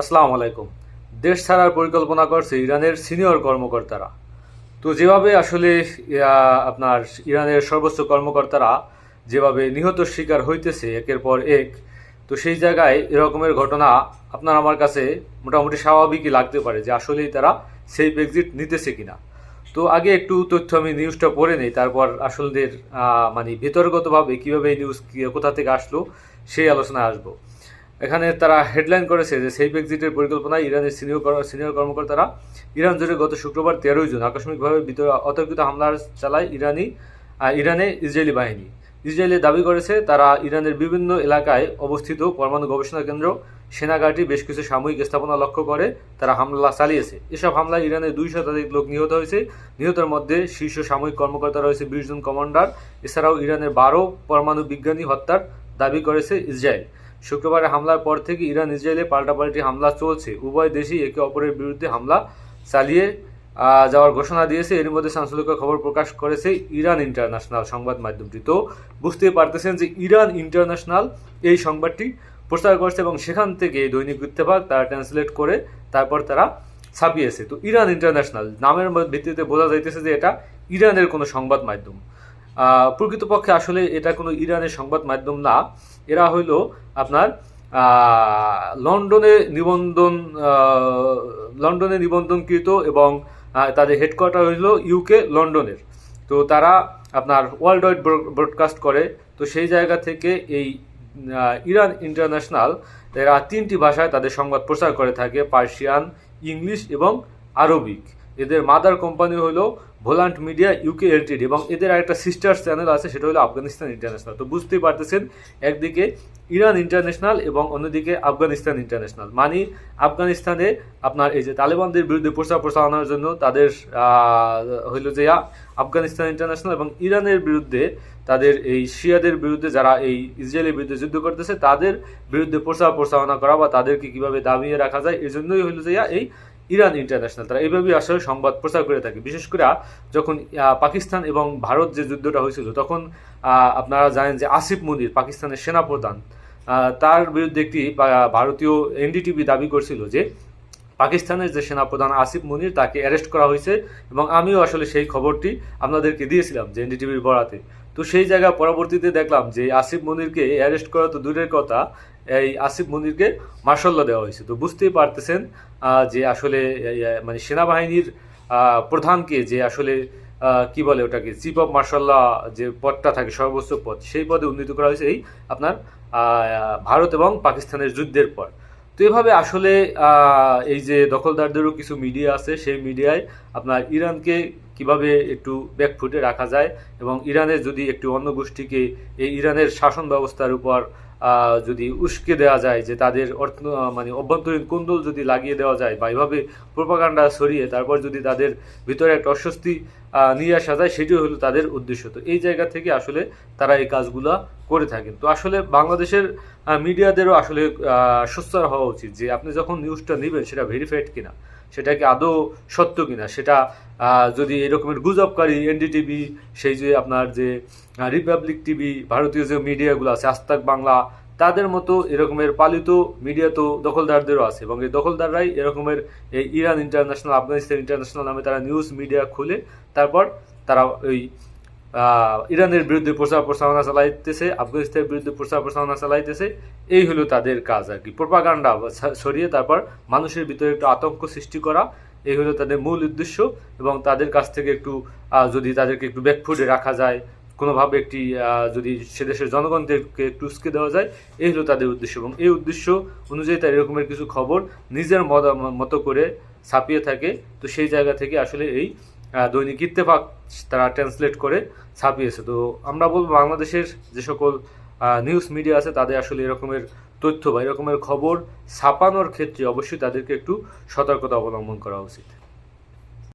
আসসালামু আলাইকুম। দেশ ছাড়ার পরিকল্পনা করছে ইরানের সিনিয়র কর্মকর্তারা। তো যেভাবে আসলে আপনার ইরানের সর্বোচ্চ কর্মকর্তারা যেভাবে নিহত শিকার হইতেছে, একের পর এক, তো সেই জায়গায় এরকমের ঘটনা আপনার আমার কাছে মোটামুটি স্বাভাবিকই লাগতে পারে যে আসলেই তারা সেই এক্সিট নিতেছে কিনা। তো আগে একটু তথ্য আমি নিউজটা পড়ে নেই, তারপর আসলদের মানে ভিতরগতভাবে কীভাবে এই নিউজ কোথা থেকে আসলো, সেই আলোচনায় আসব। এখানে তারা হেডলাইন করেছে যে সেফ এক্সিটের পরিকল্পনায় ইরানের সিনিয়র সিনিয়র কর্মকর্তারা ইরান জুড়ে গত শুক্রবার তেরোই জুন আকস্মিকভাবে অতর্কিত হামলার চালায় ইরানি ইরানে ইসরায়েলি বাহিনী। ইসরায়েলি দাবি করেছে তারা ইরানের বিভিন্ন এলাকায় অবস্থিত পরমাণু গবেষণা কেন্দ্র, সেনাঘাটি, বেশ কিছু সাময়িক স্থাপনা লক্ষ্য করে তারা হামলা চালিয়েছে। এসব হামলায় ইরানের দুই শতাধিক লোক নিহত হয়েছে। নিহতের মধ্যে শীর্ষ সাময়িক কর্মকর্তা রয়েছে বিশ জন কমান্ডার। এছাড়াও ইরানের বারো পরমাণু বিজ্ঞানী হত্যার দাবি করেছে ইসরায়েল। শুক্রবারে হামলার পর থেকে ইরান ইসরায়েলে পাল্টাপাল্টি হামলা চলছে। উভয় দেশই একে অপরের বিরুদ্ধে হামলা চালিয়ে যাওয়ার ঘোষণা দিয়েছে। এর মধ্যে চাঞ্চল্যকর খবর প্রকাশ করেছে ইরান ইন্টারন্যাশনাল সংবাদ মাধ্যমটি তো বুঝতেই পারতেছেন যে ইরান ইন্টারন্যাশনাল এই সংবাদটি প্রচার করছে এবং সেখান থেকে দৈনিক ইত্তেফাক তারা ট্রান্সলেট করে তারপর তারা ছাপিয়েছে। তো ইরান ইন্টারন্যাশনাল নামের ভিত্তিতে বোঝা যাইতেছে যে এটা ইরানের কোনো সংবাদ মাধ্যম প্রকৃতপক্ষে আসলে এটা কোনো ইরানের সংবাদ মাধ্যম না। এরা হইল আপনার লন্ডনে নিবন্ধন লন্ডনে নিবন্ধনকৃত এবং তাদের হেডকোয়ার্টার হইল ইউকে লন্ডনের। তো তারা আপনার ওয়ার্ল্ড ওয়াইড ব্রডকাস্ট করে। তো সেই জায়গা থেকে এই ইরান ইন্টারন্যাশনাল এরা তিনটি ভাষায় তাদের সংবাদ প্রচার করে থাকে, পার্সিয়ান, ইংলিশ এবং আরবিক। এদের মাদার কোম্পানি হলো ভোলান্ট মিডিয়া ইউকে এলটিডি এবং এদের একটা সিস্টার চ্যানেল আছে, সেটা হলো আফগানিস্তান ইন্টারন্যাশনাল তো বুঝতেই পারতেছেন, একদিকে ইরান ইন্টারন্যাশনাল এবং অন্যদিকে আফগানিস্তান ইন্টারন্যাশনাল মানে আফগানিস্তানে আপনার এই যে তালেবানদের বিরুদ্ধে প্রচার প্রচারণার জন্য তাদের হইল যে আফগানিস্তান ইন্টারন্যাশনাল এবং ইরানের বিরুদ্ধে তাদের এই শিয়াদের বিরুদ্ধে যারা এই ইসরায়েলের বিরুদ্ধে যুদ্ধ করতেছে, তাদের বিরুদ্ধে প্রচার প্রচারণা করা বা তাদেরকে কীভাবে দাবিয়ে রাখা যায় এই জন্যই হইল যে এই ইরান ইন্টারন্যাশনাল, তারা এইভাবেই আসলে সংবাদ প্রচার করে থাকে। বিশেষ করে যখন পাকিস্তান এবং ভারত যে যুদ্ধটা হয়েছিল, তখন আপনারা জানেন যে আসিফ মুনির, পাকিস্তানের সেনাপ্রধান তার বিরুদ্ধে একটি ভারতীয় এনডিটিভি দাবি করছিল যে পাকিস্তানের যে সেনাপ্রধান আসিফ মুনির, তাকে অ্যারেস্ট করা হয়েছে এবং আমিও আসলে সেই খবরটি আপনাদেরকে দিয়েছিলাম যে এনডিটিভির বরাতে। তো সেই জায়গা পরবর্তীতে দেখলাম যে আসিফ মুনিরকে অ্যারেস্ট করা তো দূরের কথা এই আসিফ মুনিরকে মার্শাল্লা দেওয়া হয়েছে। তো বুঝতেই পারতেছেন যে আসলে মানে সেনাবাহিনীর প্রধানকে যে আসলে কি বলে ওটাকে চিফ অফ মার্শাল্লাহ যে পদটা থাকে, সর্বোচ্চ পদ, সেই পদে উন্নীত করা হয়েছে এই আপনার ভারত এবং পাকিস্তানের যুদ্ধের পর। তো এভাবে আসলে এই যে দখলদারদেরও কিছু মিডিয়া আছে, সেই মিডিয়ায় আপনার ইরানকে কীভাবে একটু ব্যাকফুটে রাখা যায় এবং ইরানের যদি একটু অন্য গোষ্ঠীকে এই ইরানের শাসন ব্যবস্থার উপর যদি উস্কে দেওয়া যায় যে তাদের অর্থ মানে অভ্যন্তরীণ কুন্দল যদি লাগিয়ে দেওয়া যায় বা এভাবে প্রোপাগান্ডা ছড়িয়ে তারপর যদি তাদের ভিতরে একটা অস্বস্তি নিয়ে আসা যায় সেটি হলো তাদের উদ্দেশ্য। তো এই জায়গা থেকে আসলে তারা এই কাজগুলা করে থাকেন। তো আসলে বাংলাদেশের মিডিয়াদেরও আসলে সোচ্চার হওয়া উচিত যে আপনি যখন নিউজটা নেবেন সেটা ভেরিফাইড কিনা। সেটা কি আদৌ সত্য কিনা? সেটা যদি এরকমের গুজবকারী এনডিটিভি, সেই যে আপনার যে রিপাবলিক টিভি ভারতীয় যে মিডিয়াগুলো আছে, আস্তাক বাংলা, তাদের মতো এরকমের পালিত মিডিয়া তো দখলদারদেরও আছে এবং এই দখলদাররাই এরকমের এই ইরান ইন্টারন্যাশনাল আফগানিস্তান ইন্টারন্যাশনাল নামে তারা নিউজ মিডিয়া খুলে, তারপর তারা ওই ইরানের বিরুদ্ধে প্রচার প্রচারণা চালাইতেছে, আফগানিস্তানের বিরুদ্ধে প্রচার প্রচারণা চালাইতেছে, এই হলো তাদের কাজ আর কি। প্রপাগান্ডা ছড়িয়ে তারপর মানুষের ভিতরে একটু আতঙ্ক সৃষ্টি করা, এই হলো তাদের মূল উদ্দেশ্য এবং তাদের কাছ থেকে একটু যদি তাদেরকে একটু ব্যাকফুটে রাখা যায়, কোনোভাবে একটি যদি সে দেশের জনগণদেরকে একটু উস্কে দেওয়া যায়, এই হলো তাদের উদ্দেশ্য এবং এই উদ্দেশ্য অনুযায়ী তার এরকমের কিছু খবর নিজের মত- করে ছাপিয়ে থাকে। তো সেই জায়গা থেকে আসলে এই দৈনিক ইত্তেফাক, তারা ট্রান্সলেট করে ছাপিয়েছে। তো আমরা বলব বাংলাদেশের যে সকল নিউজ মিডিয়া আছে, তাদের আসলে এরকমের তথ্য বা এরকমের খবর ছাপানোর ক্ষেত্রে অবশ্যই তাদেরকে একটু সতর্কতা অবলম্বন করা উচিত।